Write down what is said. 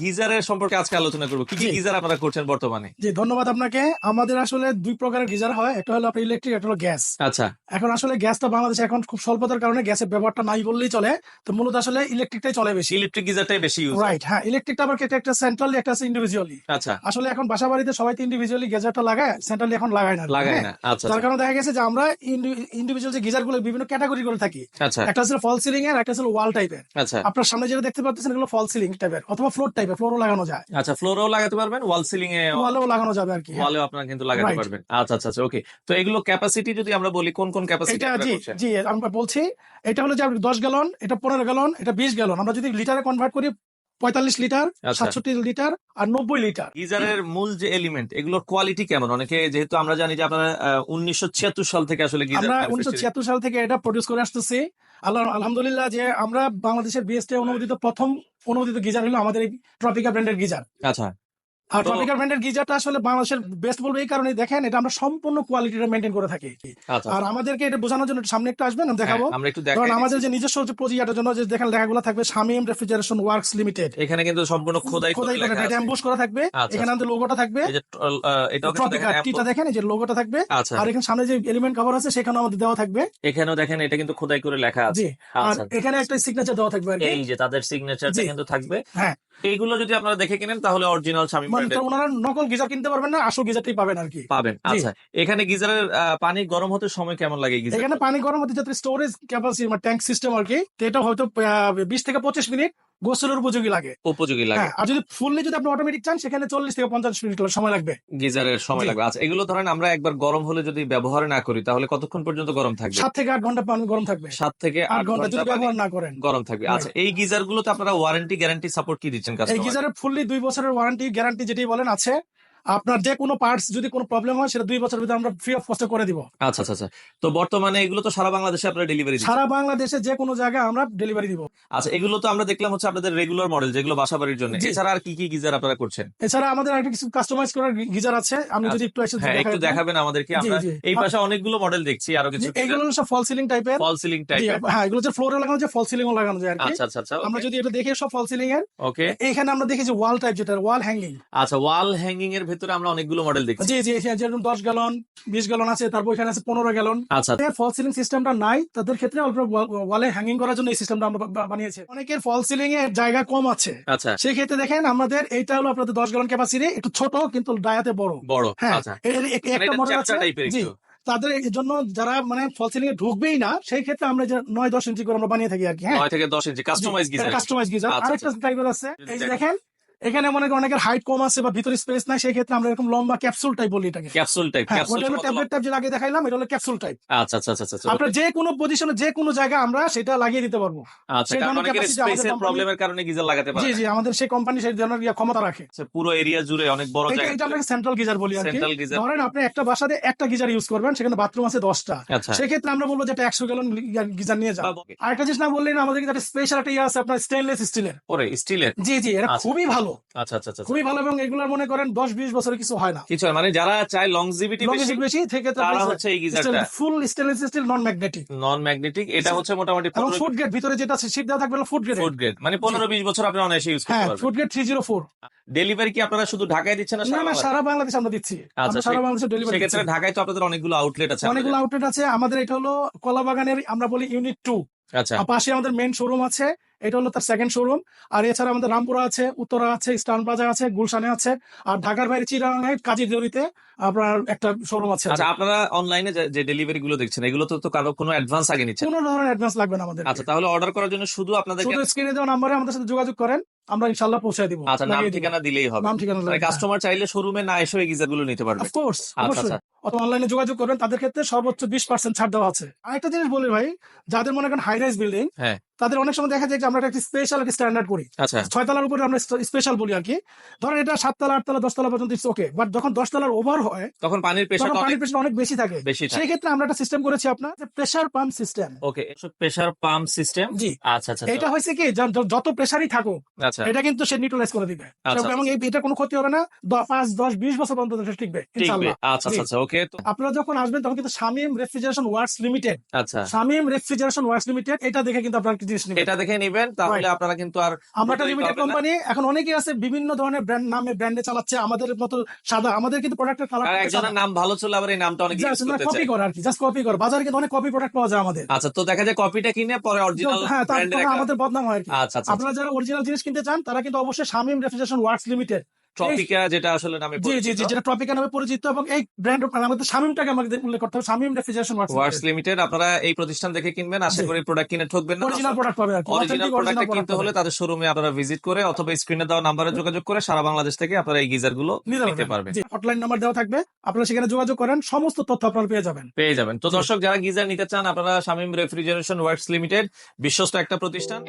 গিজারের সম্পর্কে আজকে আলোচনা করব। কি কি গিজার আপনারা করছেন বর্তমানে? জি ধন্যবাদ আপনাকে। আমাদের আসলে দুই প্রকারের গিজার হয়। একটা হলো আপনার ইলেকট্রিক একটা হলো গ্যাস আচ্ছা। এখন আসলে গ্যাসটা বাংলাদেশে এখন খুব স্বল্পতার কারণে গ্যাসের ব্যবহারটা নাই বললেই চলে। তো মূলত আসলে ইলেকট্রিকটাই চলে বেশি। ইলেকট্রিক গিজারটাই বেশি ইউজ রাইট হ্যাঁ ইলেকট্রিকটা আবার একটা একটা সেন্ট্রালি একটা আছে ইন্ডিভিজুয়ালি আচ্ছা। আসলে এখন বাসা বাড়িতে সবাই তো ইন্ডিভিজুয়ালি গেজারটা লাগায় সেন্ট্রালি এখন লাগায় না। লাগাই হ্যাঁ? না আচ্ছা। তার কারণে দেখা গেছে যে আমরা ইন্ডিভিজুয়াল যে গিজারগুলো বিভিন্ন ক্যাটাগরি করে থাকি। আচ্ছা। একটা ফল সিলিং এর একটা হচ্ছে ওয়াল টাইপের আচ্ছা। আপনার সামনে যেটা দেখতে পাচ্ছেন এগুলো ফল সিলিং টাইপের অথবা ফ্লোর টাইপের ফ্লোরও লাগানো যায়। আচ্ছা ফ্লোরেও লাগাতে পারবেন ওয়াল সিলিং এ ওয়ালেও লাগানো যাবে আর কি ওয়ালও ওয়ালেও আপনারা কিন্তু লাগাতে পারবেন। আচ্ছা আচ্ছা আচ্ছা ওকে তো এগুলো ক্যাপাসিটি যদি আমরা বলি কোন কোন ক্যাপাসিটি এটা জি জি আমরা বলছি এটা হলো যে আপনি দশ গ্যালন এটা পনেরো গ্যালন এটা বিশ গ্যালন আমরা যদি লিটারে কনভার্ট করি পঁয়তাল্লিশ লিটার আচ্ছা। সাতষট্টি লিটার আর নব্বই লিটার। গিজারের মূল যে এলিমেন্ট এগুলোর কোয়ালিটি কেমন? অনেকে যেহেতু আমরা জানি যে আপনারা উনিশশো ছিয়াত্তর সাল থেকে আসলে গিজার আমরা উনিশশো ছিয়াত্তর সাল থেকে এটা প্রডিউস করে আসতেছি। আল্লাহ আলহামদুলিল্লাহ যে আমরা বাংলাদেশের বিএসটি অনুমোদিত প্রথম অনুমোদিত গিজার হলো আমাদের এই ট্রপিকা ব্র্যান্ডের গিজার। আচ্ছা। আর তো- ব্র্যান্ডের গিজারটা আসলে বাংলাদেশের বেস্ট বলব এই কারণে দেখেন এটা আমরা সম্পূর্ণ কোয়ালিটিটা মেনটেন করে থাকি। আচ্ছা। আর আমাদেরকে এটা বোঝানোর জন্য সামনে একটু আসবেন আমি দেখাবো। হ্যাঁ, কারণ আমাদের যে নিজস্ব যে জন্য যে দেখেন লেখাগুলো থাকবে শামিম রেফ্রিজারেশন ওয়ার্কস লিমিটেড এখানে কিন্তু সম্পূর্ণ খোদাই খোদাই করে এটা আছে। এম্বুশ করা থাকবে। আচ্ছা, এখানে আমাদের লোগোটা থাকবে। দেখেন টিটা দেখেন এই যে লোগোটা থাকবে। আচ্ছা। আর এখানে সামনে যে এলিমেন্ট কভার আছে সেখানে আমাদের দেওয়া থাকবে। এখানেও দেখেন এটা কিন্তু খোদাই করে লেখা আছে। আর এখানে একটা সিগনেচার দেওয়া থাকবে এই যে তাদের সিগনেচারটা। কিন্তু থাকবে। হ্যাঁ। এইগুলো যদি আপনারা দেখে কিনেন তাহলে অরিজিনাল স্বামী মানে ওনারা নকল গিজার কিনতে পারবেন না আসল গিজারটাই পাবেন আর কি পাবেন আচ্ছা। এখানে গিজারের পানি গরম হতে সময় কেমন লাগে গিজার এখানে পানি গরম হতে যাতে স্টোরেজ ক্যাপাসিটি মানে ট্যাঙ্ক সিস্টেম আর কি এটা হয়তো বিশ থেকে পঁচিশ মিনিট গোসলের উপযোগী লাগে। উপযোগী লাগে। হ্যাঁ আর যদি ফুললি যদি আপনি অটোমেটিক চান সেখানে চল্লিশ থেকে পঞ্চাশ মিনিট সময় লাগবে। গিজারের সময় লাগবে। আচ্ছা এগুলো ধরেন আমরা একবার গরম হলে যদি ব্যবহার না করি তাহলে কতক্ষণ পর্যন্ত গরম থাকবে? সাত থেকে আট ঘণ্টা পানি গরম থাকবে। সাত থেকে আট আট ঘণ্টা যদি ব্যবহার না করেন। গরম থাকবে। আচ্ছা এই গিজার গুলোতে আপনারা ওয়ারেন্টি গ্যারান্টি সাপোর্ট কি দিচ্ছেন এই গিজারের ফুললি দুই বছরের ওয়ারেন্টি গ্যারান্টি যেটি বলেন আছে আপনার যে কোনো পার্টস যদি কোনো প্রবলেম হয় সেটা দুই বছরের ভিতরে আমরা ফ্রি অফ কস্টে করে দিব। আচ্ছা আচ্ছা আচ্ছা। তো বর্তমানে এগুলো তো সারা বাংলাদেশে আপনারা ডেলিভারি সারা বাংলাদেশে যে কোনো জায়গায় আমরা ডেলিভারি দিব। আচ্ছা এগুলো তো আমরা দেখলাম হচ্ছে আপনাদের রেগুলার মডেল যেগুলো বাসা বাড়ির জন্য এছাড়া আর কি কি গিজার আপনারা করছেন? এছাড়া আমাদের একটা কিছু কাস্টমাইজ করার গিজার আছে। আমি যদি একটু এসে হ্যাঁ একটু দেখাবেন আমাদেরকে। আমরা। এই পাশে অনেকগুলো মডেল দেখছি আরও কিছু এগুলো সব ফল সিলিং টাইপের ফল সিলিং জি, টাইপের হ্যাঁ এগুলো যে ফ্লোরে লাগানো যায় ফল সিলিং লাগানো যায় আর কি। আচ্ছা আচ্ছা আচ্ছা আমরা যদি এটা দেখি সব ফল সিলিং এর। ওকে এখানে আমরা দেখি যে ওয়াল টাইপ যেটা ওয়াল হ্যাঙ্গিং আচ্ছা ওয়াল হ্যাঙ্গিং এর ভেতরে আমরা অনেকগুলো মডেল দেখছি। জি জি যেরকম দশ গ্যালন বিশ গ্যালন আছে তারপর এখানে আছে পনেরো গ্যালন আচ্ছা। ফল সিলিং সিস্টেমটা নাই তাদের ক্ষেত্রে অল্প ওয়ালে হ্যাঙ্গিং করার জন্য এই সিস্টেমটা আমরা বানিয়েছি। অনেকের ফল সিলিং এর জায়গা কম আছে। আচ্ছা। সেই ক্ষেত্রে দেখেন আমাদের এইটা হলো আপনাদের দশ গ্যালন ক্যাপাসিটি একটু ছোট কিন্তু ডায়াতে বড়। বড় হ্যাঁ আচ্ছা। মানে একটা মডেল আছে জি। তাদের জন্য যারা মানে ফল সিলিং এ ঢুকবেই না সেই ক্ষেত্রে আমরা যে নয় দশ ইঞ্চি করে আমরা বানিয়ে থাকি আর কি হ্যাঁ। নয় থেকে দশ inch customize geyser. Customize geyser. আচ্ছা, আরেকটা টাইপের আছে এই যে দেখেন। এখানে মনে করেন অনেকের হাইট কম আছে বা ভিতরে স্পেস নাই সেই ক্ষেত্রে আমরা এরকম লম্বা ক্যাপসুল টাইপ বলি এটাকে। ক্যাপসুল টাইপ ক্যাপসুল ওটা হলো ট্যাবলেট টাইপ যে লাগিয়ে দেখাইলাম এটা হলো ক্যাপসুল টাইপ আচ্ছা আচ্ছা আচ্ছা আচ্ছা আপনার যে কোনো পজিশনে যে কোনো জায়গায় আমরা সেটা লাগিয়ে দিতে পারব। আচ্ছা কারণ অনেকের আমাদের স্পেসের প্রবলেমের কারণে গিজার লাগাতে পারে জি জি আমাদের সেই কোম্পানি সেই ধরনের ক্ষমতা রাখে। আচ্ছা, পুরো এরিয়া জুড়ে অনেক বড় জায়গা এটা আমরা সেন্ট্রাল গিজার বলি আর কি। Central geyser. ধরেন আপনি একটা বাসাতে একটা গিজার ইউজ করবেন সেখানে বাথরুম আছে দশটা। আচ্ছা। সেক্ষেত্রে আমরা বলব যে একটা একশো গ্যালন গিজার নিয়ে যান। বা- আরেকটা জিনিস না বললেন আমাদের একটা স্পেশাল একটা ইয়ে আছে আপনার স্টেনলেস স্টিলের ওরে স্টিলের জি জি এটা আচ্ছা। খুবই ভালো। আচ্ছা আচ্ছা আচ্ছা খুবই ভালো এবং এগুলোর মনে করেন দশ বিশ বছরে কিছু হয় না। কিছু হয়, মানে যারা চায় লংজিভিটি বেশি থেকে তারা হচ্ছে এই গিজারটা। Full stainless steel non magnetic non magnetic এটা হচ্ছে মোটামুটি এবং ফুড গ্রেড ভিতরে যেটা আছে দেওয়া থাকবে ফুড গ্রেড ফুড গ্রেড মানে পনেরো বিশ বছর আপনি অনায়াসে ইউজ করতে পারবেন। Food grade three zero four delivery কি আপনারা শুধু ঢাকায় দিচ্ছেন না না সারা বাংলাদেশ? আমরা দিচ্ছি। আচ্ছা, সারা বাংলাদেশে ডেলিভারি সেক্ষেত্রে ঢাকায় তো আপনাদের অনেকগুলো আউটলেট আছে অনেকগুলো আউটলেট আছে। আমাদের এটা হলো কলাবাগানের আমরা বলি ইউনিট টু আচ্ছা। পাশে আমাদের মেন শোরুম আছে। এটা হলো তার সেকেন্ড শোরুম আর এছাড়া আমাদের রামপুরা আছে, উত্তরা আছে ইস্টার্ন প্লাজা আছে, গুলশানে আছে। আর ঢাকার বাইরে চিরাঙে কাজী জড়িতে আপনার একটা শোরুম আছে। আচ্ছা আপনারা অনলাইনে যে ডেলিভারি গুলো দেখছেন এগুলো তো কারও কোনো অ্যাডভান্স আগে কোনো ধরনের অ্যাডভান্স লাগবে না আমাদের। আচ্ছা তাহলে অর্ডার করার জন্য শুধু আপনাদের শুধু স্ক্রিনে দেওয়া নাম্বারে আমাদের সাথে যোগাযোগ করেন আমরা পৌঁছে দিব। আচ্ছা নাম ঠিকানা দিলেই হবে। নাম ঠিকানা মানে কাস্টমার চাইলে শোরুমে না এসে এই গিজারগুলো নিতে পারবে। অফকোর্স আচ্ছা অবশ্যই। আচ্ছা। অথবা অনলাইনে যোগাযোগ করবেন তাদের ক্ষেত্রে সর্বোচ্চ বিশ পার্সেন্ট ছাড় দেওয়া আছে। আরেকটা জিনিস বলি ভাই যাদের মনে করেন হাই রাইজ বিল্ডিং হ্যাঁ। তাদের অনেক সময় দেখা যায় যে আমরা একটা স্পেশাল স্ট্যান্ডার্ড করি ছয় তলার উপরে আমরা স্পেশাল বলি আর কি। ধরেন এটা সাততলা আটতলা দশতলা পর্যন্ত ওকে বাট যখন দশতলার ওভার হয় তখন পানির প্রেশার পানির প্রেশার অনেক বেশি থাকে। বেশি সেই ক্ষেত্রে আমরা একটা সিস্টেম করেছি আপনার pressure pump system okay pressure pump system জি। আচ্ছা আচ্ছা এটা হয়েছে কি যত প্রেশারই থাকুক আচ্ছা। আচ্ছা এটা কিন্তু সে নিউট্রালাইজ করে দিবে। আচ্ছা। এবং এই- এটা কোনো ক্ষতি হবে না। পাঁচ দশ বিশ বছর পর্যন্ত টিকবে আচ্ছা আচ্ছা আচ্ছা ওকে আপনারা যখন আসবেন তখন কিন্তু শামিম রেফ্রিজারেশন ওয়ার্কস লিমিটেড আচ্ছা। শামিম রেফ্রিজারেশন ওয়ার্কস লিমিটেড এটা দেখে কিন্তু আপনারা জিনিস নেবেন। এটা দেখে নিবেন তাহলে আপনারা কিন্তু আর আমরা একটা লিমিটেড কোম্পানি এখন অনেকেই আছে বিভিন্ন ধরনের ব্র্যান্ড নামে ব্র্যান্ডে চালাচ্ছে আমাদের মতো সাদা আমাদের কিন্তু প্রোডাক্টের আর একজনের নাম ভালো ছিল আবার এই নামটা অনেক কপি চায়। করে আর কি জাস্ট কপি করে। বাজারে কিন্তু অনেক কপি প্রোডাক্ট পাওয়া যায় আমাদের। আচ্ছা তো দেখা যায় কপিটা কিনে পরে অরিজিনাল হ্যাঁ আমাদের বদনাম হয় আর কি। আচ্ছা আচ্ছা আপনারা যারা অরিজিনাল জিনিস কিনতে চান তারা কিন্তু অবশ্যই Shamim refrigeration works limited Tropica যেটা আসলে নামে জি জি জি যেটা ট্রপিকা নামে পরিচিত এবং এই ব্র্যান্ড আমাদের শামিমটাকে আমাদের উল্লেখ করতে হবে। শামিম রেফ্রিজারেশন ওয়ার্কস লিমিটেড আপনারা এই প্রতিষ্ঠান দেখে কিনবেন আশা করি প্রোডাক্ট কিনে ঠকবেন না। অরিজিনাল প্রোডাক্ট পাবে আর কি। অরিজিনাল প্রোডাক্ট কিনতে হলে তাদের শোরুমে আপনারা ভিজিট করে অথবা স্ক্রিনে দেওয়া নাম্বারে যোগাযোগ করে সারা বাংলাদেশ থেকে আপনারা এই গিজারগুলো নিতে নিতে পারবেন। হটলাইন নাম্বার দেওয়া থাকবে। আপনারা সেখানে যোগাযোগ করেন সমস্ত তথ্য আপনারা পেয়ে যাবেন। পেয়ে যাবেন। তো দর্শক যারা গিজার নিতে চান আপনারা শামিম রেফ্রিজারেশন ওয়ার্কস লিমিটেড বিশ্বস্ত একটা প্রতিষ্ঠান।